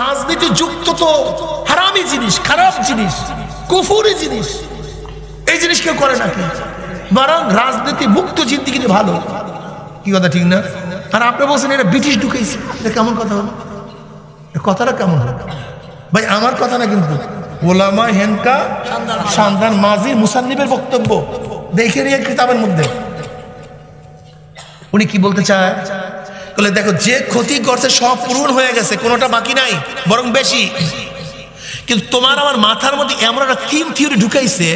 রাজনীতি যুক্ত তো হারামি জিনিস, খারাপ জিনিস, কুফুরি জিনিস। এই জিনিস কেউ করে নাকি বরং রাজনীতি মুক্ত জিন্দিগিতে ভালো। কি কথা, ঠিক না? আর আপনি বলছেন এটা ব্রিটিশ ঢুকেছে এটা কেমন কথা হলো? কথাটা কেমন ভাই, আমার কথা না কিন্তু। ওলামা হেনকা সন্তান মাঝি মুসান্নিবের বক্তব্য। দেখে নিয়ে কিতাবের মধ্যে। উনি কি বলতে চায়? বলে দেখো যে ক্ষতি করছে সব পূরণ হয়ে গেছে কোনোটা বাকি নাই বরং বেশি। কিন্তু তোমার আমার মাথার মধ্যে এমন একটা থিম থিওরি ঢুকাইছে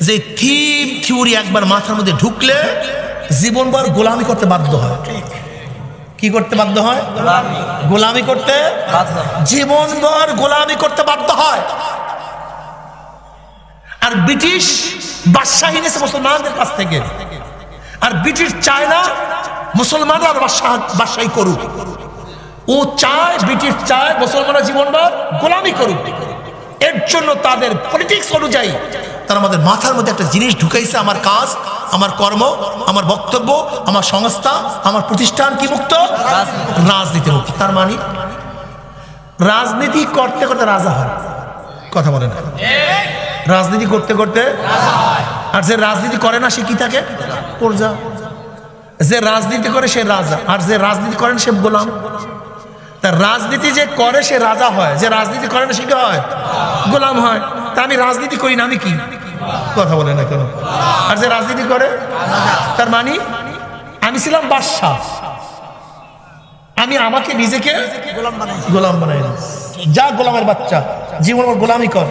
যে থিম থিওরি একবার মাথার মধ্যে ঢুকলে জীবনভর গোলামি করতে বাধ্য হয়। কি করতে বাধ্য হয়? গোলামি। করতে জীবনভর গোলামি করতে বাধ্য হয়। আর ব্রিটিশ বাদশাহী নিয়েছে মুসলমানদের কাছ থেকে। আর ব্রিটিশ চায় না মুসলমানরা বাদশাহী করুক। ও চায় ব্রিটিশ চায় মুসলমানরা জীবনভর গোলামি করুক। এর জন্য তাদের পলিটিক্স অনুযায়ী তারা আমাদের মাথার মধ্যে একটা জিনিস ঢুকাইছে আমার কাজ আমার কর্ম আমার বক্তব্য আমার সংস্থা আমার প্রতিষ্ঠান কি মুক্ত? রাজনীতি। মুক্ত। তার মানে রাজনীতি করতে করতে রাজা হয়। কথা বলে না। রাজনীতি করতে করতে আর যে রাজনীতি করে না সে কি থাকে? প্রজা। যে রাজনীতি করে সে রাজা, আর যে রাজনীতি করেন সে গোলাম। তা রাজনীতি যে করে সে রাজা হয়, যে রাজনীতি করে না সে কি হয়? গোলাম হয়। তা আমি রাজনীতি করি না, আমি কি? কথা বলে না কেন? আর যে রাজনীতি করে, তার মানে আমি ছিলাম বাদশাহ। আমি আমাকে নিজেকে গোলাম বানাই যা গোলামের বাচ্চা, জীবন ওর গোলামি কর।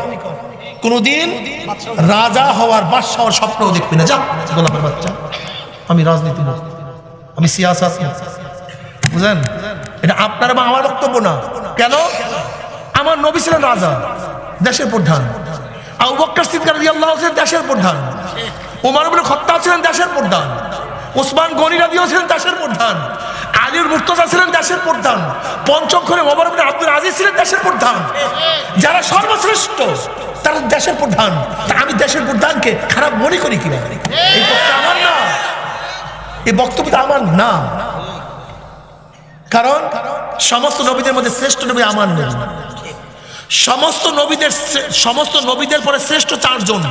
কোনোদিন রাজা হওয়ার বাদশাহ হওয়ার স্বপ্নও দেখবি না। যা গোলামের বাচ্চা। আমি রাজনীতি আমি সিয়াসাত বুঝলেন? এটা আপনার বা আমার বক্তব্য না। কেন? আমার নবী ছিলেন রাজা, দেশের প্রধান। দেশের প্রধান। ওমর ইবনে খাত্তাব ছিলেন দেশের প্রধান। ওসমান গনি রাদিয়াল্লাহু ছিলেন দেশের প্রধান। আলীর মুর্তজা ছিলেন দেশের প্রধান। পঞ্চম খনে ওমর ইবনে আব্দুল আজিজ ছিলেন দেশের প্রধান। যারা সর্বশ্রেষ্ঠ, তারা দেশের প্রধান। আমি দেশের প্রধানকে খারাপ মনে করি কিনা এই না এই বক্তব্যটা আমার না। কারণ সমস্ত নবীদের মধ্যে শ্রেষ্ঠ নবী আমার নবী সমস্ত নবীদের সমস্ত নবীদের পরে শ্রেষ্ঠ চারজন।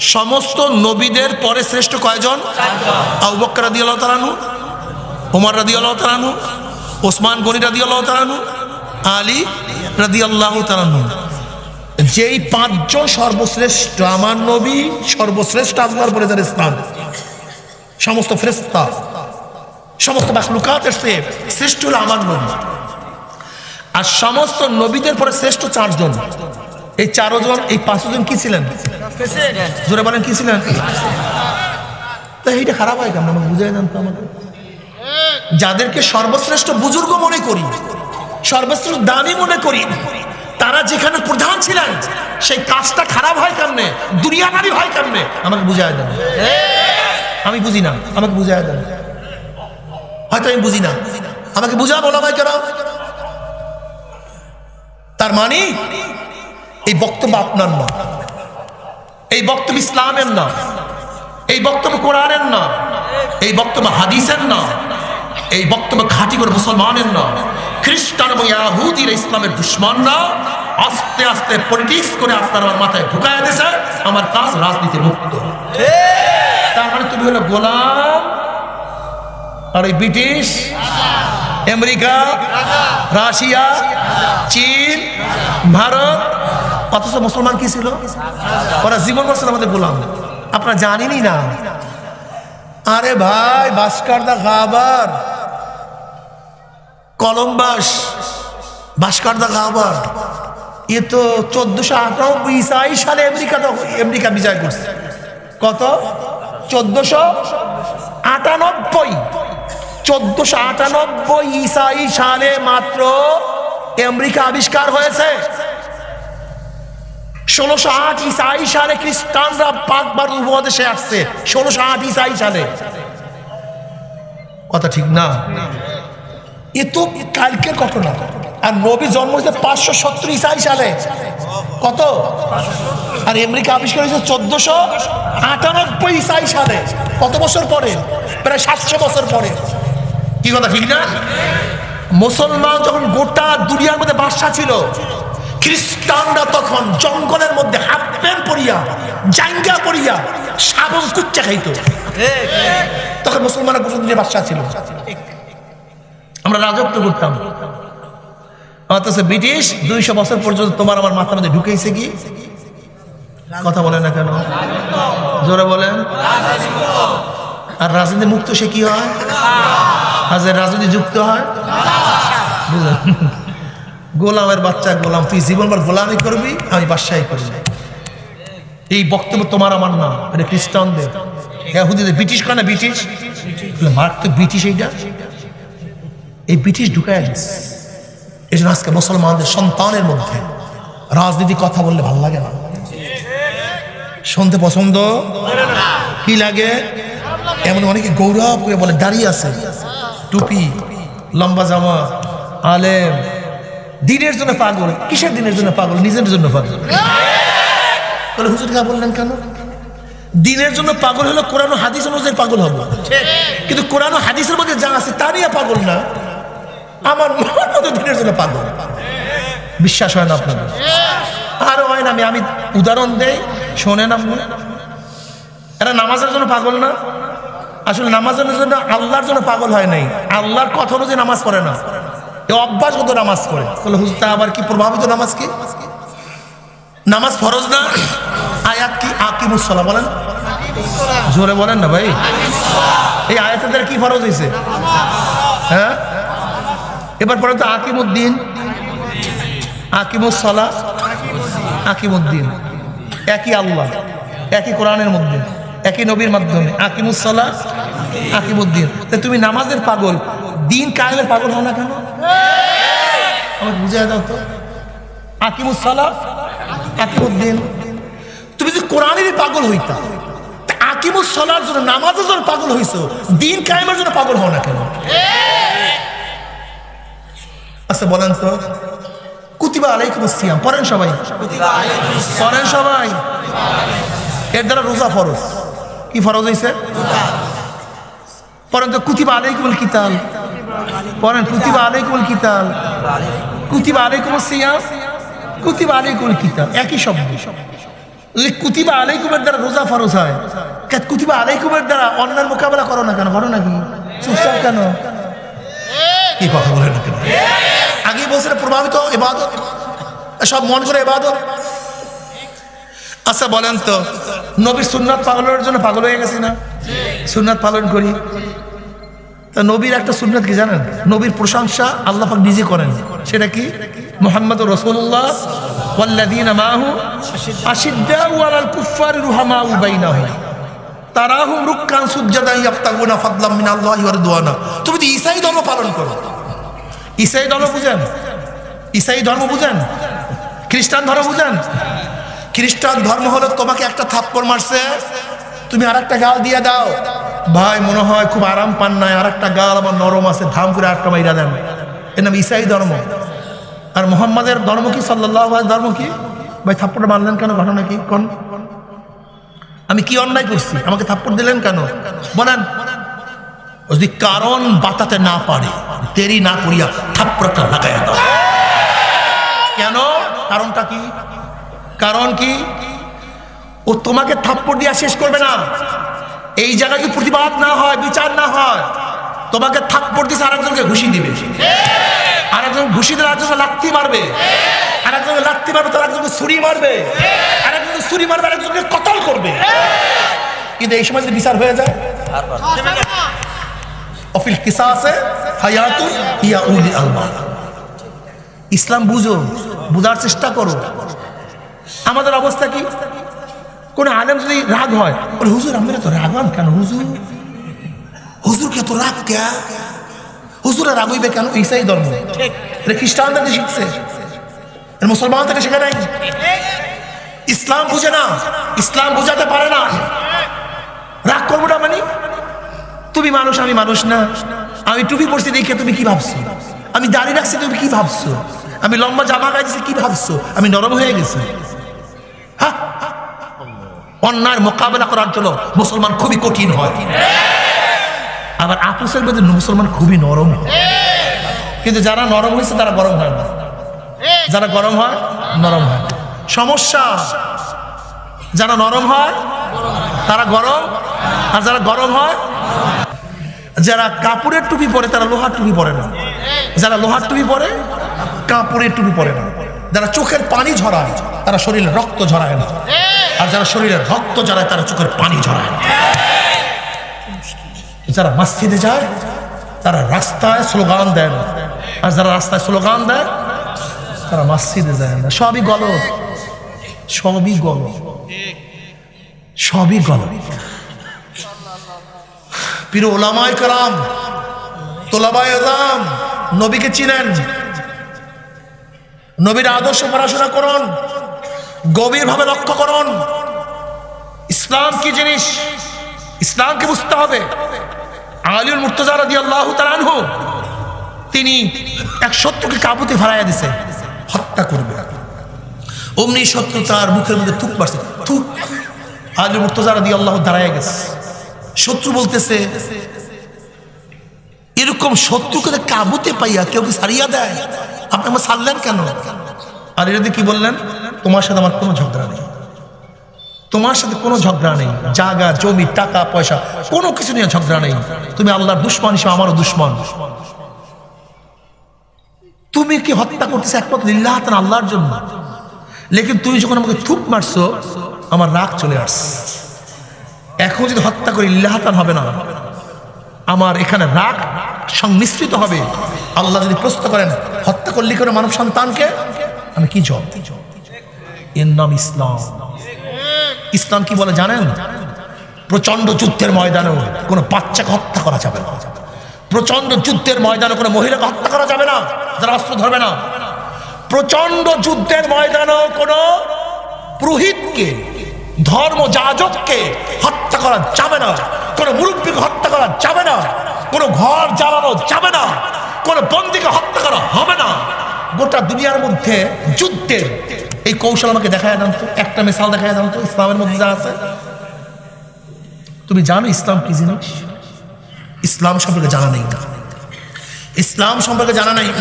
সমস্ত নবীদের পরে শ্রেষ্ঠ কয়জন? আবু বকর রাদিয়াল্লাহু তাআলাহু ওমর রাদিয়াল্লাহু তাআলাহু ওসমান গনি রাদিয়াল্লাহু তাআলাহু আলী রাদিয়াল্লাহু তাআলাহু যেই পাঁচজন সর্বশ্রেষ্ঠ, আমার নবী সর্বশ্রেষ্ঠ আল্লাহর পরে যার স্থান। সমস্ত ফেরেশতা, সমস্ত মাখলুকাতের সে শ্রেষ্ঠ হলো আমার নবী। আর সমস্ত নবীদের পরে শ্রেষ্ঠ চারজন। এই চারজন, এই পাঁচজন কি ছিলেন? জোরে বলেন, কি ছিলেন? তা এইটা খারাপ হয় কেমন? আমাকে বুঝাই দেন তো আমাকে। যাদেরকে সর্বশ্রেষ্ঠ বুজুর্গ মনে করি, সর্বশ্রেষ্ঠ দামি মনে করি, তারা যেখানে প্রধান ছিলেন, সেই কাজটা খারাপ হয় কেমনে? দুনিয়াদারি হয় কেমনে? আমাকে বুঝাই দেন। আমি বুঝি না, আমাকে বুঝাই দেন। হয়তো আমি বুঝি না। আমাকে বুঝা বলা ভাই কেন তার মানে এই বক্তব্য আপনার না। এই বক্তব্য ইসলামের না। এই বক্তব্য কোরআনের না। এই বক্তব্য হাদিসের না। এই বক্তব্য খাঁটি করে মুসলমানের না। খ্রিস্টান এবং ইয়াহুদির ইসলামের দুশ্মন না। আস্তে আস্তে পলিটিক্স করে আপনার আমার মাথায় ঢুকায় দিয়েছে। আমার কাজ রাজনীতি মুক্ত। তার তুমি হলো গোলাম, আর এই ব্রিটিশ, আমেরিকা, রাশিয়া, চীন, ভারত, অথচ মুসলমান কি ছিল? ওরা জীবন বছর আমাদের গোলাম। আপনারা জানেনই না। আরে ভাই, ভাস্কর দা গাবার কলম্বাস, ভাস্কর দা গাবার এ তো চোদ্দশো আটানব্বই সালে আমেরিকা আমেরিকা বিজয় করছে। কত? চোদ্দশো আটানব্বই। চোদ্দশো আটানব্বই ইসাই সালে মাত্র আমেরিকা আবিষ্কার হয়েছে। ষোলোশো আট ইসাই সালে খ্রিস্টানরা উপদেশে আসছে। আট ইসাই সালে। কথা ঠিক না? এ তো কালকের ঘটনা। আর নবী জন্ম হয়েছে পাঁচশো সত্তর ইসাই সালে। কত? আর আমেরিকা আবিষ্কার হয়েছে চোদ্দশো আটানব্বই ইসাই সালে। কত বছর পরে? প্রায় সাতশো বছর পরে। কি কথা, ঠিক না? মুসলমান যখন গোটা দুনিয়ার মধ্যে বাদশা ছিল, খ্রিস্টানরা তখন জঙ্গলের মধ্যে হাফ প্যান্ট পরিয়া, জাঙ্গা পরিয়া সাবন কুচ্চা খাইতো। তখন মুসলমানরা গোটা দুনিয়া বাদশা ছিল। আমরা রাজত্ব করতাম। অথচ ব্রিটিশ দুইশো বছর পর্যন্ত তোমার আমার মাথার মধ্যে ঢুকেছে কি? কথা বলে না কেন? জোরে বলেন। আর রাজনীতি মুক্ত সে কি হয়? আর রাজনীতি যুক্ত হয়? গোলামের বাচ্চা, গোলাম, তুই জীবনভর গোলামি করবি, আমি বাদশাহী করবি। এই বক্তব্য তোমার, আমার না। এটা খ্রিস্টানদের। হুদিদের ব্রিটিশ করে না ব্রিটিশ? মার্ক তো ব্রিটিশ এইটা। এই ব্রিটিশ ঢুকায় গেছে এই জন্য আজকে মুসলমানদের সন্তানের মধ্যে রাজনীতি কথা বললে ভালো লাগে না। শুনতে পছন্দ? কি লাগে? এমন অনেকে গৌরব করে বলে, দাঁড়িয়ে আছে। টুপি, লম্বা জামা, আলেম। দিনের জন্য পাগল। কিসের দিনের জন্য পাগল? নিজের জন্য পাগল। বলে, হুজুর কা বললেন কেন? দিনের জন্য পাগল হলো কোরআন হাদিস অনুযায়ী পাগল হব। কিন্তু কোরআন হাদিসের মধ্যে যা আছে তা নিয়ে পাগল না। আমার মতো দিনের জন্য পাগল। বিশ্বাস হয় না আপনাদের। আরও হয় না, আমি আমি উদাহরণ দেই। শোনেন আপনি এরা নামাজের জন্য পাগল না? আসলে নামাজের জন্য আল্লাহর জন্য পাগল হয় নাই। আল্লাহর কথা অনুযায়ী নামাজ পড়ে না। এ অভ্যাসগত নামাজ পড়ে। তাহলে হুজতা আবার কি প্রভাবিত নামাজ কি? নামাজ ফরজ না? আয়াত কি? আকিমুসলা বলেন। জোরে বলেন না ভাই। এই আয়াতের দ্বারা কি ফরজ হয়েছে হ্যাঁ? এবার পরে তো আকিমুদ্দিন। আকিমুসলা আকিমুদ্দিন। একই আল্লাহ, একই কোরআনের মধ্যে, একই নবীর মাধ্যমে। আকিমুসলা আকিমুদ্দিন। তুমি নামাজের পাগল, দিন কায়েমের পাগল হও না কেন? আমাকে বুঝিয়ে দাও তো। আকিমুসলা আকিমুদ্দিন। তুমি যদি কোরআনেরই পাগল হইতা, তা আকিমুসলার জন্য, নামাজের জন্য পাগল হইছো, দিন কায়েমের জন্য পাগল হও না কেন? আচ্ছা বলেন তো। কুতিবা আলাইকুম সিয়াম পড়েন সবাই। পড়েন সবাই। এর দ্বারা রোজা ফরজ। কি ফরজ হয়েছে কুতিবা আলাইকুমুল কিতাল। কুতিবা আলাইকুমুল কিতাল। কুতিবা আলাইকুম সিয়াম কুতিবা আলাইকুমুল কিতাল। একই শব্দ। কুতিবা আলাইকুমের দ্বারা রোজা ফরজ হয় কুতিবা আলাইকুমের দ্বারা অন্যের মোকাবেলা করো না কেন? করো নাকি? চুপচাপ কেন? কি কথা বলে না কেন? আগে বলছে প্রভাবিত, এবাদত। সব মন করে এবাদত। আচ্ছা বলেন তো, নবীর সুন্নাত পালনের জন্য পাগল হয়ে গেছি না? সুন্নাত পালন করি। তা নবীর একটা সুন্নাত কি জানেন? নবীর প্রশংসা আল্লাহ পাক নিজে করেন। সেটা কি? মোহাম্মদ রসুল্লাহ ওয়াল্লাযীন মাহু আশিদ্দাউ আলাল কুফফারি রুহামাউ বাইনাহুম। তারাহুম রুক্কান সুজ্জাদান ইয়াফতাগুনা ফাদলাম মিনাল্লাহি ওয়া রিদওয়ানা। তুমি তো ঈসাই ধর্ম পালন করো। ঈসাই ধর্ম বুঝেন? ঈসাই ধর্ম বুঝেন? খ্রিস্টান ধর্ম বুঝেন? খ্রিস্টান ধর্ম হলো তোমাকে একটা থাপ্পড় মারছে, তুমি আর একটা গাল দিয়ে দাও। ভাই, মনে হয় খুব আরাম পান নাই আর একটা গাল আমার নরম আছে ধাম করে একটা মাইরা দেন। এর নাম ঈসাই ধর্ম। আর মোহাম্মদের ধর্ম কি? সাল্লাহ ধর্ম কি? ভাই, থাপ্পড় মারলেন কেন? ঘটনা কি? কোন? আমি কি অন্যায় করছি? আমাকে থাপ্পড় দিলেন কেন? বলেন। যদি কারণ বাতাতে না পারে। দেরি না করিয়া থাপ্পড়টা লাগাইয়া দাও। কেন? কারণটা কি? কারণ কি? ও তোমাকে থাপ্পড় দিয়া শেষ করবে না। এই জায়গায় যদি প্রতিবাদ না হয় বিচার না হয় তোমাকে থাপ্পড় দিছে আরেকজনকে ঘুষি দিবে। আরেকজন ঘুষি দিলে আরেকজন লাত্তি মারবে। আরেকজনকে লাত্তি মারবে তার একজনকে ছুরি মারবে। আরেকজনকে ছুরি মারবে আরেকজনকে কতল করবে। কিন্তু এই সময় যদি বিচার হয়ে যায় অফিল কিসাসে হায়াতুন ইয়া উলি আলবা ইসলাম বুঝো বুঝার চেষ্টা করো। আমাদের অবস্থা কি? কোন আলেম যদি রাগ হয় বলে হুজুর আমরা তো রাগান কেন হুজুর? হুজুরকে তো রাগ কে? হুজুরা রাগ হইবে কেন? ইসাই ধর্ম। এটা খ্রিস্টান থেকে শিখছে। মুসলমান থেকে শেখা নাই। ইসলাম বুঝে না। ইসলাম বুঝাতে পারে না। রাগ করব না মানে? তুমি মানুষ আমি মানুষ না। আমি টুপি পরছি দেখে তুমি কি ভাবছ? আমি দাড়ি রাখছি, তুমি কি ভাবছ? আমি লম্বা জামা গাইছি কি ভাবছ? আমি নরম হয়ে গেছি। অন্যায়ের মোকাবেলা করার জন্য মুসলমান খুবই কঠিন হয়। আবার আপুসের মধ্যে মুসলমান খুবই নরম কিন্তু যারা নরম হয়েছে, তারা গরম হয় না। যারা গরম হয়, নরম হয় সমস্যা, যারা নরম হয়, তারা গরম, আর যারা গরম হয় যারা কাপড়ের টুপি পরে, তারা লোহার টুপি পরে না। যারা লোহার টুপি পরে, কাপড়ের টুপি পরে না। যারা চোখের পানি ঝরায়, তারা শরীরে রক্ত ঝরায় না। আর যারা শরীরে রক্ত ঝরায়, তারা চোখের পানি ঝরায় না। যারা মসজিদে যায়, তারা রাস্তায় স্লোগান দেয় না। আর যারা রাস্তায় স্লোগান দেয়, তারা মসজিদে যায় না। সবই গলত। সবই গলত। সবই গলত। পীর ওলামায় কালাম তোলাবায় আজাম, নবীকে চিনেন। নবীর আদর্শ পড়াশোনা করুন, গভীরভাবে লক্ষ্য করুন। ইসলাম কি জিনিস? ইসলামকে বুঝতে হবে? আলিউল মুর্তজা রাদি আল্লাহ তালানহু তিনি এক শত্রুকে কাবুতে ফেলাইয়া দিছে, হত্যা করবে। অমনি শত্রু তার মুখের মধ্যে থুক মারছে, থুক। আলী মুর্তজা রাদি আল্লাহ দাঁড়ায় গেছে। শত্রু বলতেছে, এরকম শত্রুকে কাবুতে পাইয়া কেউ কি সারিয়া দেয়? আপনি আমার সারলেন কেন? আর এটা কি বললেন? তোমার সাথে আমার কোনো ঝগড়া নেই। তোমার সাথে কোনো ঝগড়া নেই। জাগা জমি, টাকা, পয়সা, কোনো কিছু নিয়ে ঝগড়া নেই। তুমি আল্লাহর দুশ্মন হিসেবে আমারও দুশ্মন। তুমি কি হত্যা করতেছো একমাত্র লিল্লাহ আল্লাহর জন্য? লেকিন তুমি যখন আমাকে থুপ মারছো, আমার রাগ চলে আসছে। এখন যদি হত্যা করি ইল্লাহাতান হবে না। আমার এখানে রাগ সংমিশ্রিত হবে। আল্লাহ যদি প্রশ্ন করেন, হত্যা করলি করে মানব সন্তানকে? আমি কি জব এর নাম ইসলাম। ইসলাম কি বলে জানেন? প্রচণ্ড যুদ্ধের ময়দানেও কোনো বাচ্চাকে হত্যা করা যাবে না। প্রচণ্ড যুদ্ধের ময়দানে কোনো মহিলাকে হত্যা করা যাবে না, যারা অস্ত্র ধরবে না। প্রচণ্ড যুদ্ধের ময়দানেও কোনো পুরোহিতকে ধর্ম যাজককে হত্যা করা যাবে না। কোনো মুরব্বীকে হত্যা করা যাবে না। কোনো ঘর জ্বালানো যাবে না। কোনো বন্দিকে হত্যা করা হবে না। গোটা দুনিয়ার মধ্যে যুদ্ধের এই কৌশল আমাকে দেখায় দাম তো। একটা মিসাল দেখায় দাম তো, ইসলামের মধ্যে যা আছে। তুমি জানো ইসলাম কি জিনিস? ইসলাম সম্পর্কে জানা নেই। ইসলাম সম্পর্কে জানা নাই।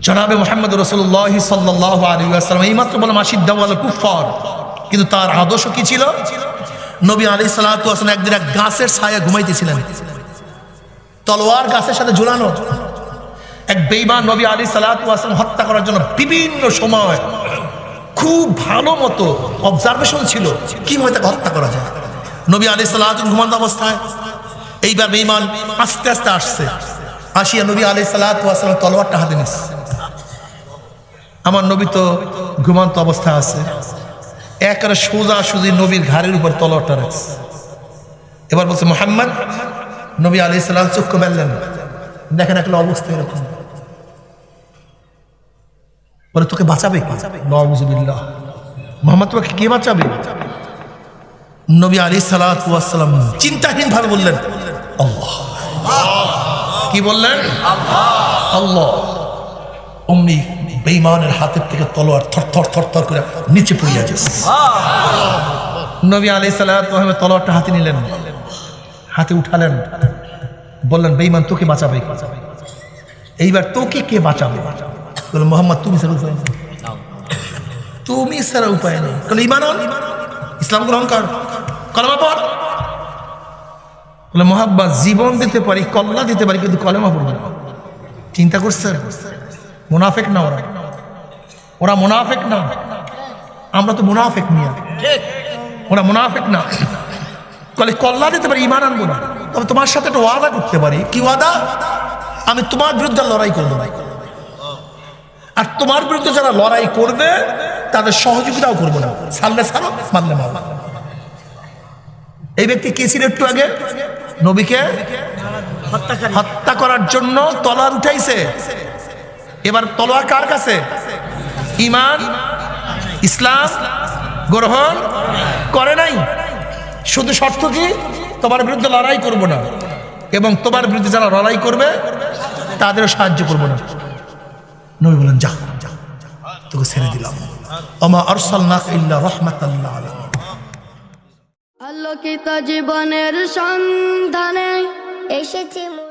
জনাবে মোহাম্মদ রসুল্লাহ সাল্লাহ আলী আসসালাম এইমাত্র বললাম আশিদ্দাওয়াল কুফর কিন্তু তার আদর্শ কি ছিল? নবী আলী আসলাম একদিন এক গাছের ছায়া ঘুমাইতেছিলেন। তলোয়ার গাছের সাথে ঝুলানো। এক বেইমান নবী আলী আসলাম হত্যা করার জন্য বিভিন্ন সময় খুব ভালো মতো অবজারভেশন ছিল। কীভাবে তাকে হত্যা করা যায়? নবী আলী সাল্লাহ ঘুমান্ত অবস্থায় এইবার বেইমান আস্তে আস্তে আসছে। আসিয়া নবী আলী সাল্লাহ তলোয়ারটা হাতে নিচ্ছে আমার নবী তো ঘুমান্ত অবস্থায় আছে। একেবারে সোজা সুজি নবীর ঘাড়ের উপর তলোয়ারটা রাখছে। এবার বলছে, মোহাম্মদ, নবী আলি সাল্লাম চক্ষু মেললেন দেখেন একটা অবস্থা এরকম। বলে, তোকে বাঁচাবে নজুবিল্লাহ মোহাম্মদ, তোকে কে বাঁচাবে? নবী আলী সালাম চিন্তাহীন ভাবে বললেন, আল্লাহ। কি বললেন? আল্লাহ। অমনি বেইমানের হাতের থেকে তলোয়ার থর থর থর থর করে নিচে পড়িয়া যাচ্ছে নবী আলী সাল্লাম তলোয়ারটা হাতে নিলেন। হাতে উঠালেন। বললেন বেইমান তোকে বাঁচাবে? এইবার তোকে কে বাঁচাবে? বলে মোহাম্মদ, তুমি স্যার উপায় তুমি স্যার উপায় নেই। বলে ইমান ইসলাম গ্রহণ কর। কলমা পড়। বলে মোহাব্বা জীবন দিতে পারি, কল্লা দিতে পারি, কিন্তু কলেমা পড়ব চিন্তা করছেন? মুনাফেক না ওরা? ওরা মুনাফেক না? আমরা তো মুনাফেক নিয়ে ওরা মুনাফেক না। বলে কল্লা দিতে পারি, ইমান আনব না। তবে তোমার সাথে একটা ওয়াদা করতে পারি। কি ওয়াদা? আমি তোমার বিরুদ্ধে লড়াই করব আর তোমার বিরুদ্ধে যারা লড়াই করবে, তাদের সহযোগিতাও করব না। সারলে সারো মানলে মারো এই ব্যক্তি কে ছিল একটু আগে? নবীকে? হত্যা করার জন্য তলার উঠাইছে। এবার তলোয়ার কার কাছে? ইমান ইসলাম গ্রহণ করে নাই। শুধু শর্ত কি? তোমার বিরুদ্ধে লড়াই করব না। এবং তোমার বিরুদ্ধে যারা লড়াই করবে তাদেরও সাহায্য করব না। নবী বলেন যা তোকে ছেড়ে দিলাম। আমা আরসালনাকা ইল্লা রাহমাতাল লিল আলামিন আলোকিত জীবনের সন্ধানে এসেছে